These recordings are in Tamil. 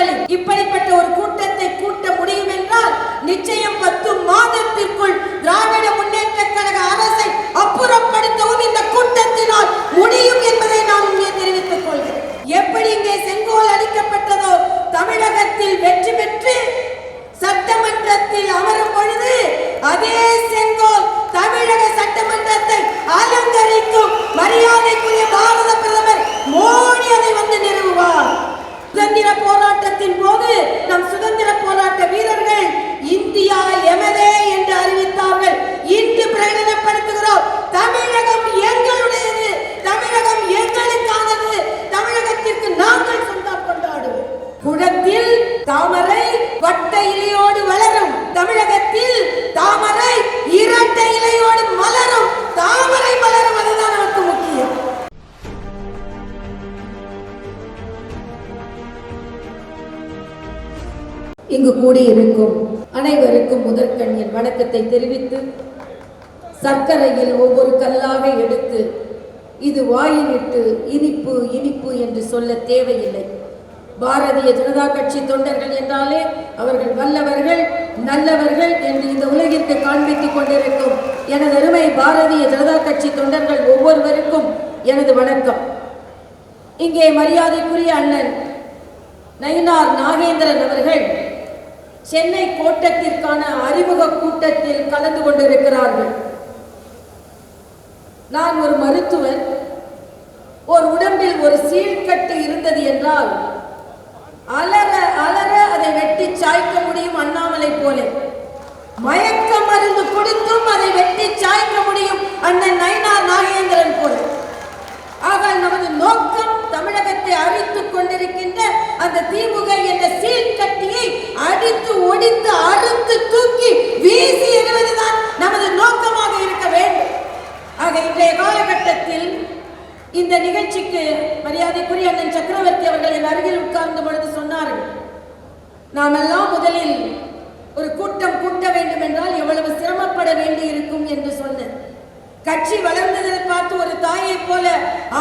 நாட்களில் இப்படிப்பட்ட ஒரு கூட்டத்தை கூட்ட முடியும் என்றால் நிச்சயம் பத்து மாதத்திற்குள் திராவிட முன்னேற்ற கழக அரசை அப்புறப்படுத்தவும் இந்த கூட்டத்தினால் முடியும் என்பதை நான் இங்கே தெரிவித்துக் கொள்கிறேன். எப்படி இங்கே செங்கோல் அளிக்கப்பட்டதோ தமிழகத்தில் வெற்றி பெற்று சட்டமன்றத்தில் அமரும் பொழுது அதே செங்கோல் தமிழக சட்டமன்றத்தை அலங்கரிக்கும் மரியாதைக்குரிய பாரத பிரதமர் மோடி அதை வந்து நிறுவுவார் சுதந்திர போராட்டத்தின் போது நம் சுதந்திர போராட்ட வீரர்கள் இந்தியா எமதே என்று அறிவித்தார்கள் இன்று தமிழகம் எங்களுடையது தமிழகம் எங்களுக்கானது தமிழகத்திற்கு நாங்கள் சொந்தம் கொண்டாடுவோம். குடத்தில் தாமரை வட்ட இலையோடு வளரும். தமிழகத்தில் தாமரை இரட்டை இலையோடு மலரும். தாமரை மலரும் அதுதான் நமக்கு முக்கியம். இங்கு கூடியிருக்கும் அனைவருக்கும் முதற்கண் என் வணக்கத்தை தெரிவித்து சர்க்கரையில் ஒவ்வொரு கல்லாக எடுத்து இது வாயிலிட்டு இனிப்பு இனிப்பு என்று சொல்ல தேவையில்லை. பாரதிய ஜனதா கட்சி தொண்டர்கள் என்றாலே அவர்கள் வல்லவர்கள் நல்லவர்கள் என்று இந்த உலகிற்கு காண்பித்துக் கொண்டிருக்கும் எனது அருமை பாரதிய ஜனதா கட்சி தொண்டர்கள் ஒவ்வொருவருக்கும் எனது வணக்கம். இங்கே மரியாதைக்குரிய அண்ணன் நயினார் நாகேந்திரன் அவர்கள் சென்னை கோட்டத்திற்கான அறிமுக கூட்டத்தில் கலந்து கொண்டிருக்கிறார்கள். நான் ஒரு மருத்துவர் ஒரு உடம்பில் ஒரு சீழ்கட்டு இருந்தது என்றால் அலற அலற அதை வெட்டி சாய்க்க முடியும் அண்ணாமலை போல. மயக்க மருந்து கொடுத்தும் அதை வெட்டி சாய்க்க முடியும் அண்ணன் நயினார் நாகேந்திரன் போல ஆக நமது நோக்கம் தமிழகத்தை அழித்துக் கொண்டிருக்கின்ற அந்த திமுக என்ற சீழ்கட்டியை அடித்து ஒடித்து அறுத்து தூக்கி வீசி எறிவதுதான் நமது நோக்கமாக இருக்க வேண்டும் ஆக இன்றைய காலகட்டத்தில் இந்த நிகழ்ச்சிக்கு மரியாதைக்குரிய அண்ணன் சக்கரவர்த்தி அவர்கள் என் அருகில் உட்கார்ந்த பொழுது சொன்னார்கள் நாமெல்லாம் முதலில் ஒரு கூட்டம் கூட்ட வேண்டும் என்றால் எவ்வளவு சிரமப்பட வேண்டி இருக்கும் என்று சொன்னேன். கட்சி வளர்ந்ததை பார்த்து ஒரு தாயை போல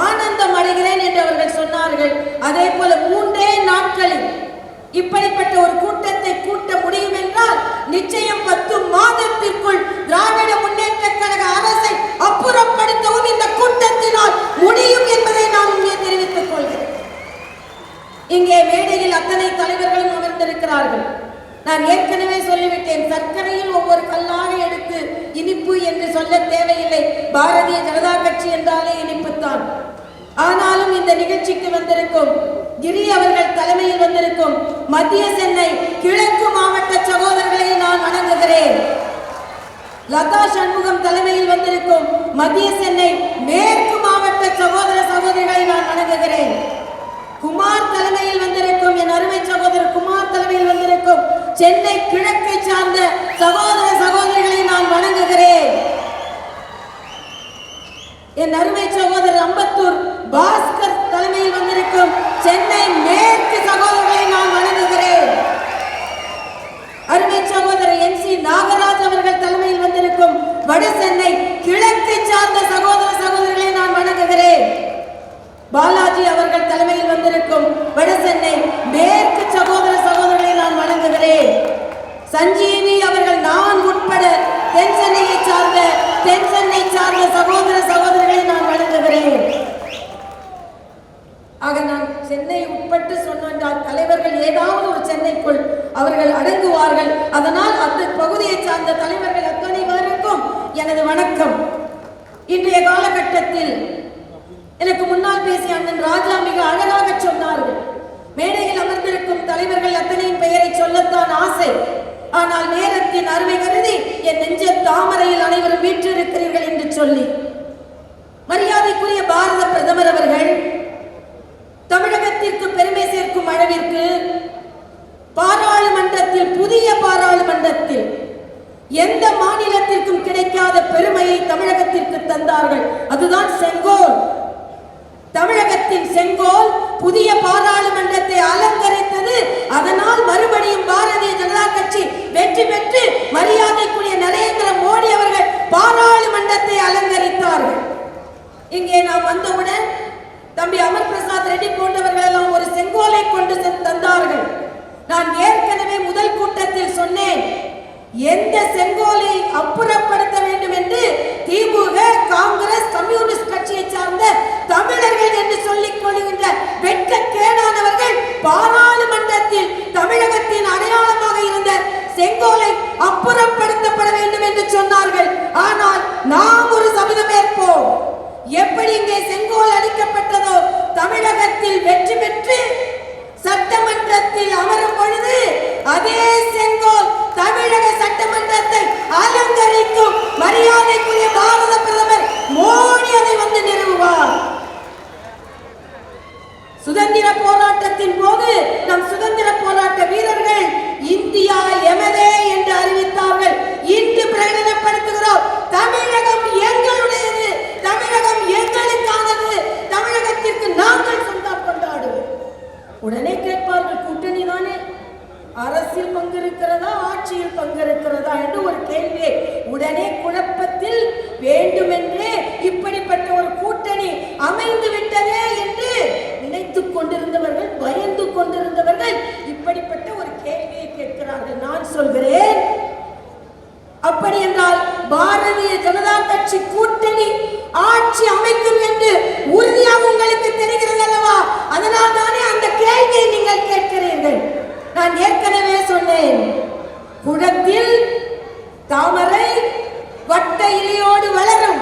ஆனந்தம் அடைகிறேன் என்று அவர்கள் சொன்னார்கள். அதே போல மூன்றே நாட்களில் இப்படிப்பட்ட ஒரு கூட்டத்தை கூட்ட முடியும் என்றால் நிச்சயம் பத்து மாதத்திற்குள் திராவிட முன்னேற்ற கழக அரசை அப்புறப்படுத்தவும் இந்த கூட்டத்தினால் முடியும் என்பதை நான் இங்கே தெரிவித்துக் கொள்கிறேன். இங்கே மேடையில் அத்தனை தலைவர்களும் அமர்ந்திருக்கிறார்கள். நான் ஏற்கனவே சொல்லிவிட்டேன் சர்க்கரையில் ஒவ்வொரு கல்லாக எடுத்து இனிப்பு என்று சொல்ல தேவையில்லை. பாரதிய ஜனதா கட்சி என்றாலே இனிப்புத்தான். ஆனாலும் இந்த நிகழ்ச்சிக்கு வந்திருக்கும் கிரி அவர்கள் தலைமையில் வந்திருக்கும் மத்திய சென்னை கிழக்கு மாவட்ட சகோதரர்களை நான் வணங்குகிறேன். லதா சண்முகம் தலைமையில் வந்திருக்கும் மத்திய சென்னை மேற்கு மாவட்ட சகோதர சகோதரிகளை நான் வணங்குகிறேன். குமார் தலைமையில் வந்திருக்கும் என் அருமை சகோதரர் குமார் தலைமையில் வந்திருக்கும் சென்னை கிழக்கை சார்ந்த சகோதர சகோதரிகளை நான் வணங்குகிறேன். என் அருமை சகோதரர் அம்பத்தூர் பாஸ்கர் தலைமையில் வந்திருக்கும் சென்னை மேற்கு சகோதரர்களை நான் வணங்குகிறேன். அருமை சகோதரர் என் சி நாகராஜ் அவர்கள் தலைமையில் வந்திருக்கும் வட சென்னை கிழக்கு சார்ந்த சகோதர சகோதரர்களை நான் வணங்குகிறேன். பாலாஜி அவர்கள் தலைமையில் வந்திருக்கும் வட சென்னை மேற்கு சகோதர சகோதரர்களை நான் வணங்குகிறேன். சஞ்சீவி அவர்கள் நான் உட்பட தென் சென்னையை சார்ந்த தென் சென்னை சார்ந்த சகோதர சகோதரிகளை நான் வணங்குகிறேன் ஆக நான் சென்னை உட்பட்டு சொன்னால் தலைவர்கள் ஏதாவது ஒரு சென்னைக்குள் அவர்கள் அடங்குவார்கள். அதனால் அந்த பகுதியை சார்ந்த தலைவர்கள் அத்தனை பேருக்கும் எனது வணக்கம். இன்றைய காலகட்டத்தில் எனக்கு முன்னால் பேசிய அண்ணன் ராஜா மிக அழகாக சொன்னார்கள். மேடையில் அமர்ந்திருக்கும் தலைவர்கள் அத்தனையின் பெயரை சொல்லத்தான் ஆசை. ஆனால் நேரத்தின் அருமை கருதி என் நெஞ்ச தாமரையில் அனைவரும் வீற்றிருக்கிறீர்கள் என்று சொல்லி மரியாதைக்குரிய பாரத பிரதமர் அவர்கள் தமிழகத்திற்கு பெருமை சேர்க்கும் அளவிற்கு பாராளுமன்றத்தில் புதிய பாராளுமன்றத்தில் எந்த மாநிலத்திற்கும் கிடைக்காத பெருமையை தமிழகத்திற்கு தந்தார்கள். அதுதான் செங்கோல். தமிழகத்தின் செங்கோல் புதிய பாராளுமன்றத்தை அலங்கரித்தது. அதனால் மறுபடியும் பாரதிய ஜனதா கட்சி வெற்றி பெற்று மரியாதைக்குரிய நரேந்திர மோடி அவர்கள் பாராளுமன்றத்தை அலங்கரித்தார்கள். இங்கே நாம் வந்தவுடன் தம்பி அமர் பிரசாத் ரெட்டி போன்றவர்கள் எல்லாம் ஒரு செங்கோலை கொண்டு தந்தார்கள். நான் ஏற்கனவே முதல் கூட்டத்தில் சொன்னேன் எந்த செங்கோலை அப்புறப்படுத்த வேண்டும் என்று திமுக காங்கிரஸ் கம்யூனிஸ்ட் கட்சியை சார்ந்த தமிழர்கள் என்று சொல்லிக் கொள்கின்ற வெட்கக்கேடானவர்கள் பாராளுமன்றத்தில் தமிழகத்தின் அடையாளமாக இருந்த செங்கோலை அப்புறப்படுத்தப்பட வேண்டும் என்று சொன்னார்கள். ஆனால் நாம் ஒரு சபதம் ஏற்போம். எப்படி இங்கே செங்கோல் அடிக்கப்பட்ட தமிழகத்தில் வெற்றி பெற்று வட்ட இலையோடு வளரும்.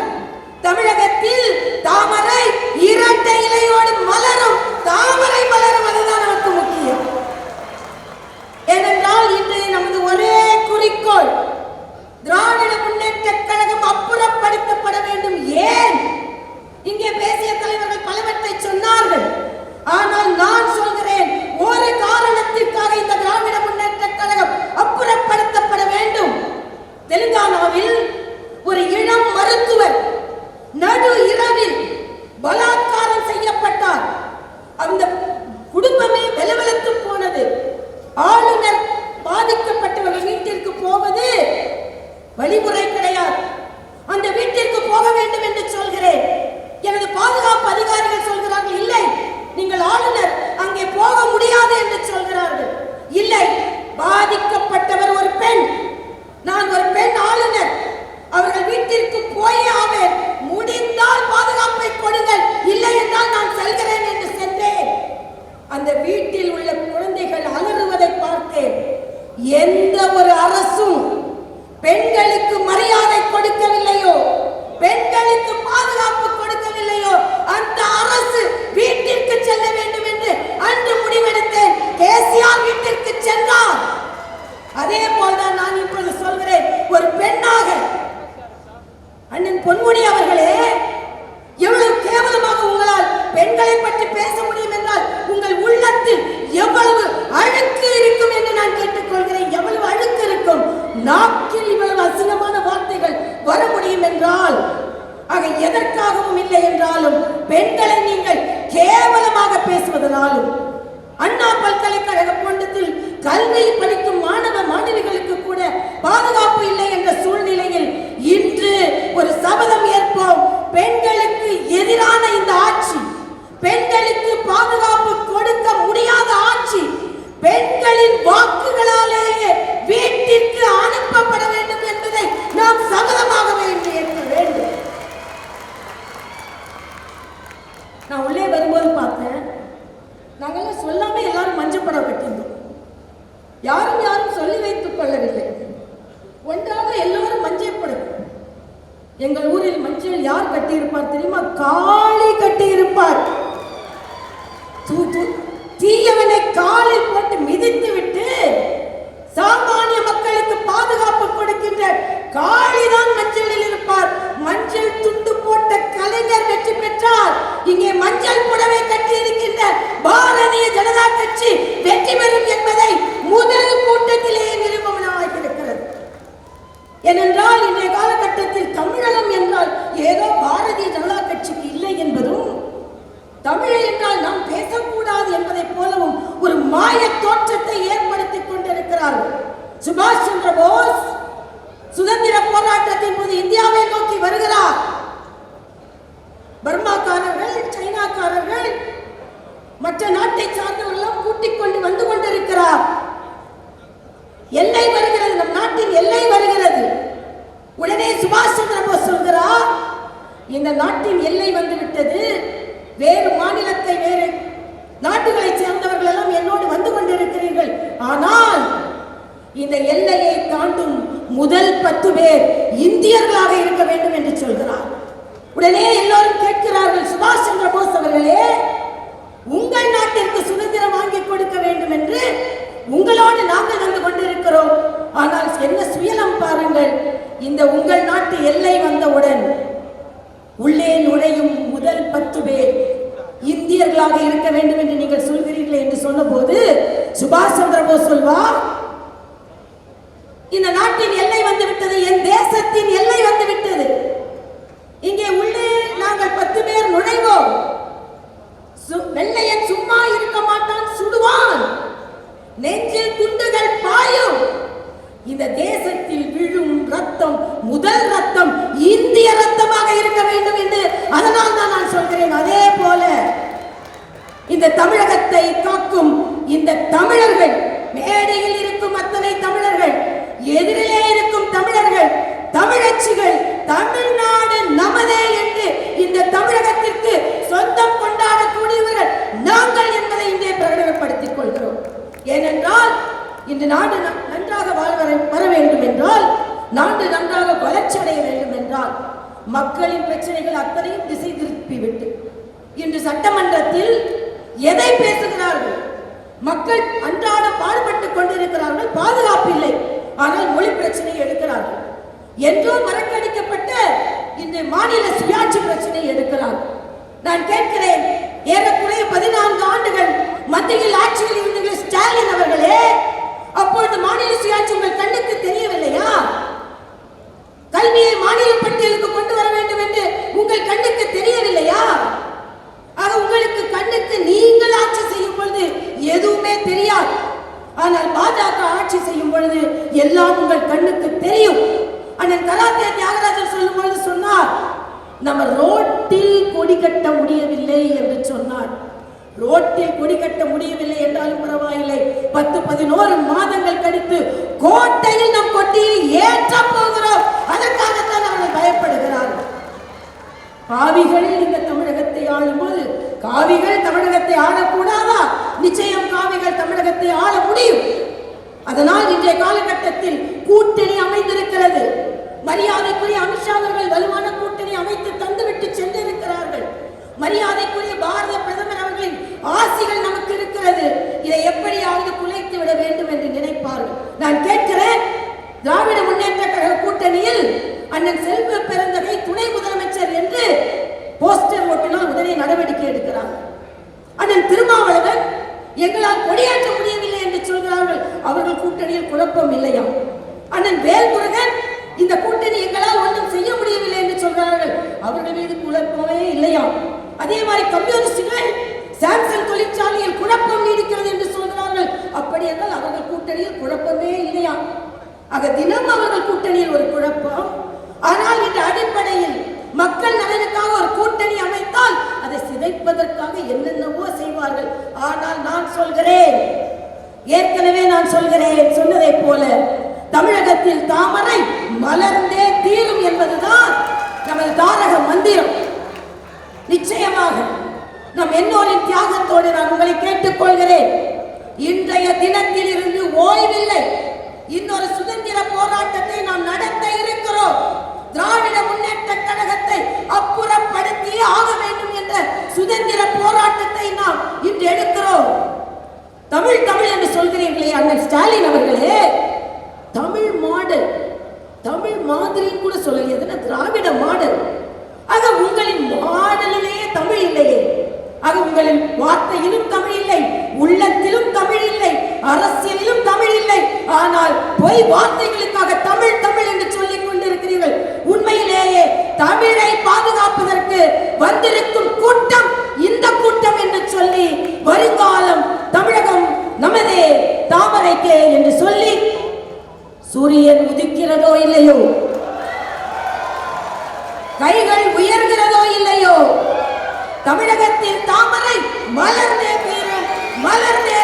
தமிழகத்தில் தாமரை இரட்டை இலையோடு மலரும். தாமரை மலரும் அதுதான் நமக்கு முக்கியம். ஏனென்றால் இன்றைய நமது ஒரே குறிக்கோள் திராவிட முன்னேற்ற கழகம் அப்புறப்படுத்தப்பட வேண்டும் ஏன்? இங்கே பேசிய தலைவர்கள் பலவற்றை சொன்னார்கள். ஆனால் நான் சொல்கிறேன் ஒரு காரணத்திற்காக இந்த திராவிட முன்னேற்ற கழகம் அப்புறப்படுத்த அண்ணா பல்கலைக்கழக போன்றத்தில் கல்வியை படிக்கும் மாணவ மாணவிகளுக்கு கூட பாதுகாப்பு இல்லை என்ற சூழ்நிலையில் இன்று ஒரு சபதம் ஏற்போம். பெண்களுக்கு எதிரான இந்த ஆட்சி பெண்களுக்கு பாதுகாப்பு கொடுக்க முடியாத ஆட்சி பெண்களின் வாக்குகளாலேயே வீட்டிற்கு அனுப்பப்பட வேண்டும் என்பதை நாம் சபதமாக வேண்டும் வேண்டும். நான் உள்ளே வரும்போது பார்த்தேன். உடனே எல்லோரும் கேட்கிறார்கள் சுபாஷ் சந்திர போஸ் அவர்களே உங்கள் நாட்டிற்கு சுதந்திரம் வாங்கி கொடுக்க வேண்டும் என்று உங்களோடு நாங்கள் வந்து கொண்டிருக்கிறோம். ஆனால் என்ன சுயலம் பாருங்கள் இந்த உங்கள் நாட்டு எல்லை வந்தவுடன் உள்ளே நுழையும் முதல் பத்து பேர் இந்தியர்களாக இருக்க வேண்டும் என்று நீங்கள் சொல்கிறீர்கள் என்று சொன்னபோது சுபாஷ் சந்திர போஸ் சொல்வா இந்த நாட்டின் எல்லை வந்து விட்டது என் தேசத்தின் எல்லை வந்து விட்டது இங்கே உள்ளே நாங்கள் பத்து பேர் நுழைவோம் சு- வெள்ளையன் சும்மா இருக்க மாட்டான் சுடுவான் நெஞ்சில் குண்டுகள் பாயும் இந்த தேசத்தில் விழும் ரத்தம் முதல் ரத்தம் இந்திய ரத்தமாக இருக்க வேண்டும் என்று அதனால் தான் நான் சொல்கிறேன் அதே போல இந்த தமிழகத்தை காக்கும் இந்த தமிழர்கள் மேடையில் இருக்கும் அத்தனை தமிழர்கள் எதிரிலே இருக்கும் தமிழர்கள் தமிழச்சிகள் தமிழ்நாடு நமதே என்று இந்த தமிழகத்திற்கு சொந்தம் கொண்டாடக்கூடியவர்கள் நாங்கள் என்பதை இங்கே பிரகடனப்படுத்திக் கொள்கிறோம். ஏனென்றால் இன்று நாடு நன்றாக வாழ வர- வேண்டும் என்றால் நாடு நன்றாக வளர்ச்சி அடைய வேண்டும் என்றால் மக்களின் பிரச்சனைகள் அத்தனையும் திசை திருப்பிவிட்டு இன்று சட்டமன்றத்தில் எதை பேசுகிறார்கள்? மக்கள் அன்றாட பாடுபட்டுக் கொண்டு ஆனால் மொழி பிரச்சனையை எடுக்கிறார்கள். என்றோ மறக்கடிக்கப்பட்ட இந்த மாநில சுயாட்சி பிரச்சனையை எடுக்கிறார்கள். நான் கேட்கிறேன் ஏறக்குறைய பதினான்கு ஆண்டுகள் மத்தியில் ஆட்சியில் இருந்தீர்கள் ஸ்டாலின் அவர்களே. அப்பொழுது மாநில சுயாட்சி உங்கள் கண்ணுக்கு தெரியவில்லையா? கல்வியை மாநில பட்டியலுக்கு கொண்டு வர வேண்டும் என்று உங்கள் கண்ணுக்கு தெரியவில்லையா? ஆக உங்களுக்கு கண்ணுக்கு நீங்கள் ஆட்சி செய்யும் பொழுது எதுவுமே தெரியாது. ஆனால் பாஜக ஆட்சி செய்யும் பொழுது எல்லாம் உங்கள் கண்ணுக்கு தெரியும். அண்ணன் கராத்தே தியாகராஜன் சொல்லும் பொழுது சொன்னார் நம்ம ரோட்டில் கொடி கட்ட முடியவில்லை என்று சொன்னார். ரோட்டில் கொடி கட்ட முடியவில்லை என்றாலும் பரவாயில்லை. பத்து பதினோரு மாதங்கள் கழித்து கோட்டையில் நம் கொட்டியை ஏற்ற போகிறோம். அதற்காகத்தான் அவர்கள் பயப்படுகிறார்கள் காவிகள் இந்த தமிழகத்தை ஆளும்போது காவிகள் தமிழகத்தை ஆட நிச்சயம் காவிகள் தமிழகத்தை ஆள முடியும் அதனால் இன்றைய காலகட்டத்தில் கூட்டணி அமைந்திருக்கிறது. மரியாதைக்குரிய அமித்ஷா அவர்கள் வலுவான கூட்டணி அமைத்து தந்துவிட்டு சென்றிருக்கிறார்கள். மரியாதைக்குரிய பாரத பிரதமர் அவர்களின் ஆசிகள் நமக்கு இருக்கிறது. இதை எப்படியாவது குலைத்து விட வேண்டும் என்று நினைப்பார்கள். நான் கேட்கிறேன் திராவிட முன்னேற்ற கழக கூட்டணியில் அண்ணன் செல்வ பிறந்தவை துணை முதலமைச்சர் என்று போஸ்டர் ஓட்டினால் உடனே நடவடிக்கை எடுக்கிறார் அண்ணன் திருமாவளவன் எங்களால் கொடியேற்ற முடியவில்லை என்று சொல்கிறார்கள் அவர்கள் கூட்டணியில் குழப்பம் இல்லையா அண்ணன் வேல்முருகன் இந்த கூட்டணி எங்களால் ஒன்றும் செய்ய முடியவில்லை என்று சொல்கிறார்கள். அவர்கள் மீது குழப்பமே இல்லையா அதே மாதிரி கம்யூனிஸ்டுகள் சாம்சங் தொழிற்சாலையில் குழப்பம் நீடிக்கிறது என்று சொல்கிறார்கள். அப்படி என்றால் அவர்கள் கூட்டணியில் குழப்பமே இல்லையா ஆக தினம் அவர்கள் கூட்டணியில் ஒரு குழப்பம். ஆனால் இந்த அடிப்படையில் மக்கள் நலனுக்காக ஒரு கூட்டணி அமைத்தால் அதை சிதைப்பதற்காக என்னென்னவோ செய்வார்கள் ஆனால் நான் சொல்கிறேன் ஏற்கனவே நான் சொல்கிறேன் சொன்னதை போல தமிழகத்தில் தாமரை மலர்ந்தே தீரும் என்பதுதான் நமது தாரக மந்திரம். நிச்சயமாக நம் என்னோரின் தியாகத்தோடு நான் உங்களை கேட்டுக்கொள்கிறேன். இன்றைய தினத்தில் இருந்து ஓய்வில்லை. இன்னொரு சுதந்திர போராட்டத்தை நாம் நடத்த இருக்கிறோம். திராவிட முன்னேற்ற கழக அப்புறப்படுத்தியே ஆக வேண்டும் என்ற சுதந்திர போராட்டத்தை நாம் இன்று எடுக்கிறோம் தமிழ் தமிழ் என்று சொல்கிறீர்களே அண்ணன் ஸ்டாலின் அவர்களே தமிழ் மாடல் தமிழ் மாதிரின்னு கூட சொல்லல. எதுனா திராவிட மாடல். ஆக உங்களின் மாடலிலேயே தமிழ் இல்லையே. ஆக உங்களின் வார்த்தையிலும் தமிழ் இல்லை உள்ளத்திலும் தமிழ் இல்லை அரசியலிலும் தமிழ் இல்லை. ஆனால் பொய் வார்த்தைகளுக்காக தமிழ் தமிழ் என்று சொல்லிக் கொண்டிருக்கிறீர்கள். உண்மையிலேயே தமிழை பாதுகாப்பதற்கு வந்திருக்கும் கூட்டம் இந்த கூட்டம் என்று சொல்லி வருங்காலம் தமிழகம் நமதே தாமரைக்கே என்று சொல்லி சூரியன் உதிக்கிறதோ இல்லையோ? கைகள் உயர்கிறதோ இல்லையோ? தமிழகத்தில் தாமரை மலர்ந்தே தீரும் மலர்ந்தே